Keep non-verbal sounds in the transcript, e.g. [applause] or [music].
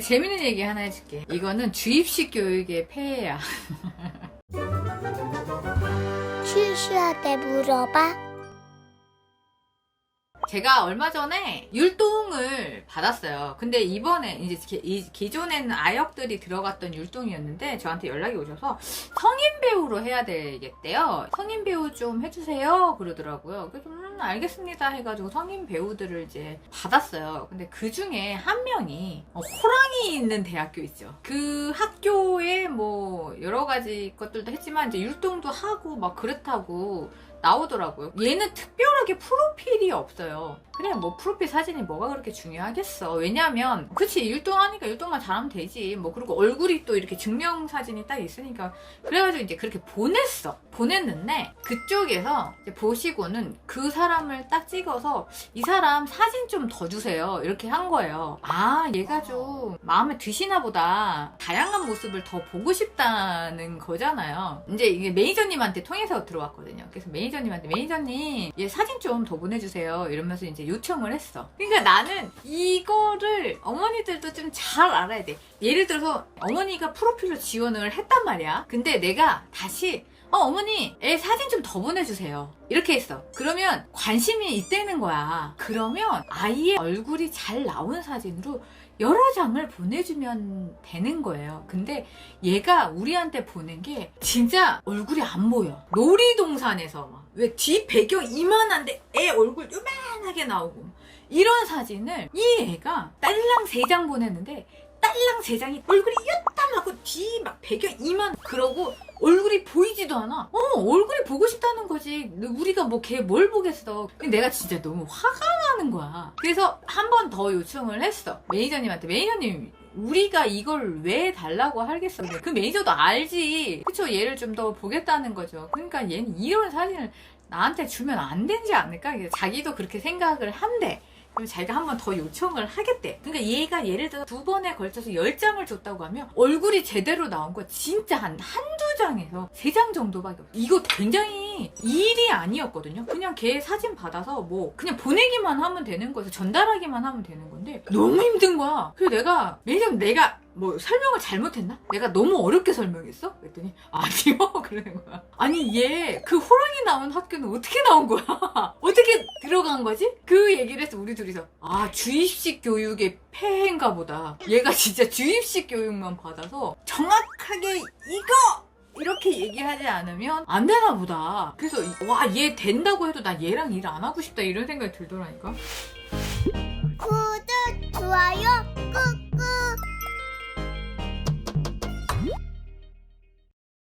재밌는 얘기 하나 해줄게. 이거는 주입식 교육의 폐해야. [laughs] 슈슈한테 물어봐. 제가 얼마 전에 율동을 받았어요. 근데 이번에 이제 기, 이- 기존에는 아역들이 들어갔던 율동이었는데 저한테 연락이 오셔서 성인 배우로 해야 되겠대요. 성인 배우 좀 해주세요. 그러더라고요. 그래서 음, 알겠습니다 해가지고 성인 배우들을 이제 받았어요. 근데 그 중에 한 명이 어, 호랑이 있는 대학교 있죠. 그 학교에 뭐 여러 가지 것들도 했지만 이제 율동도 하고 막 그렇다고 나오더라고요. 얘는 특별하게 프로필이 없어요. 그래, 뭐, 프로필 사진이 뭐가 그렇게 중요하겠어. 왜냐면, 그치, 율동하니까 율동만 잘하면 되지. 뭐, 그리고 얼굴이 또 이렇게 증명 사진이 딱 있으니까. 그래가지고 이제 그렇게 보냈어. 보냈는데, 그쪽에서 이제 보시고는 그 사람을 딱 찍어서, 이 사람 사진 좀 더 주세요. 이렇게 한 거예요. 아, 얘가 좀 마음에 드시나 보다. 다양한 모습을 더 보고 싶다는 거잖아요. 이제 이게 매니저님한테 통해서 들어왔거든요. 그래서 매니저 님한테 매니저님 얘 사진 좀 더 보내주세요. 이러면서 이제 요청을 했어. 그러니까 나는 이거를 어머니들도 좀 잘 알아야 돼. 예를 들어서 어머니가 프로필로 지원을 했단 말이야. 근데 내가 다시 어, 어머니, 애 사진 좀 더 보내주세요. 이렇게 했어. 그러면 관심이 있다는 거야. 그러면 아이의 얼굴이 잘 나온 사진으로 여러 장을 보내주면 되는 거예요. 근데 얘가 우리한테 보낸 게 진짜 얼굴이 안 보여. 놀이동산에서 막 왜 뒤 배경 이만한데 애 얼굴 요만하게 나오고 이런 사진을 이 애가 딸랑 세 장 보냈는데 딸랑 세 장이 얼굴이 요tam하고 뒤 막 배경 이만 그러고 얼굴이 보이지도 않아. 어 얼굴이 보고 싶다는 거지. 우리가 뭐 걔 뭘 보겠어. 근데 내가 진짜 너무 화가 나는 거야. 그래서 한 번 더 요청을 했어. 매니저님한테 매니저님 우리가 이걸 왜 달라고 하겠어. 그 매니저도 알지. 그쵸 얘를 좀 더 보겠다는 거죠. 그러니까 얘는 이런 사진을 나한테 주면 안 되지 않을까? 자기도 그렇게 생각을 한대. 그럼 자기가 한 번 더 요청을 하겠대. 그러니까 얘가 예를 들어 두 번에 걸쳐서 열 장을 줬다고 하면 얼굴이 제대로 나온 거 진짜 한 한두 장에서 세 장 정도밖에 없어. 이거 굉장히 일이 아니었거든요. 그냥 걔 사진 받아서 뭐 그냥 보내기만 하면 되는 거에서 전달하기만 하면 되는 건데 너무 힘든 거야. 그래서 내가 매니저님 내가 뭐 설명을 잘못했나? 내가 너무 어렵게 설명했어? 그랬더니 아니요 [laughs] 그러는 거야. 아니 얘 그 호랑이 나온 학교는 어떻게 나온 거야? [laughs] 어떻게 들어간 거지? 그 얘기를 해서 우리 둘이서 아 주입식 교육의 폐해인가 보다. 얘가 진짜 주입식 교육만 받아서 정확하게 이거 이렇게 얘기하지 않으면 안 되나 보다. 그래서 와 얘 된다고 해도 나 얘랑 일 안 하고 싶다 이런 생각이 들더라니까. 구독, 좋아요